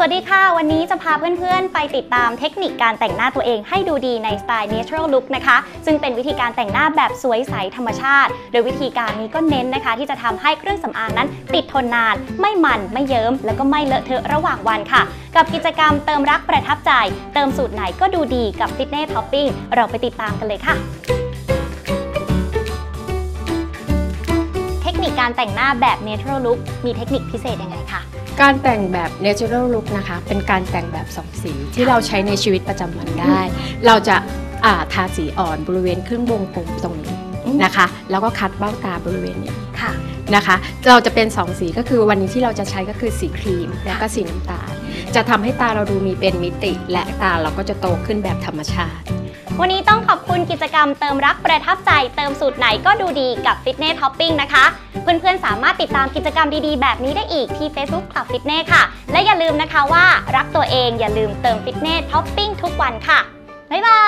สวัสดีค่ะ วันนี้จะพาเพื่อนๆ ไปติดตามเทคนิคการแต่งหน้าตัวเองให้ดูดีในสไตล์ natural look นะคะ ซึ่งเป็นวิธีการแต่งหน้าแบบสวยใสธรรมชาติ โดยวิธีการนี้ก็เน้นนะคะ ที่จะทำให้เครื่องสำอางนั้น ติดทนนาน ไม่มันไม่เยิ้ม แล้วก็ไม่เลอะเทอะระหว่างวันค่ะ กับกิจกรรมเติมรักประทับใจ เติมสูตรไหนก็ดูดีกับ Fitness Topping เราไปติดตามกันเลยค่ะเทคนิคการแต่งหน้าแบบ natural look มีเทคนิคพิเศษยังไงคะ การแต่งแบบ natural look นะคะ เป็นการแต่งแบบสองสีที่เราใช้ในชีวิตประจำวันได้ เราจะอ่าทาสีอ่อนบริเวณครึ่งวงกลมตรงนี้อืมนะคะ แล้วก็คัดเบ้าตาบริเวณนี้ค่ะนะคะ เราจะเป็น2สีก็คือวันนี้ที่เราจะใช้ก็คือสีครีมและก็สีน้ำตาล จะทำให้ตาเราดูมีเป็นมิติ และตาเราก็จะโตขึ้นแบบธรรมชาติ วันนี้ต้องขอบคุณกิจกรรมเติมรักประทับใจ เติมสูตรไหนก็ดูดีกับ Fitness Topping นะคะ เพื่อนๆ สามารถติดตามกิจกรรมดีๆ แบบนี้ได้อีกที่ Facebook Club Fitness ค่ะ และอย่าลืมนะคะว่ารักตัวเองอย่าลืมเติม Fitness Topping ทุกวันค่ะ บ๊ายบาย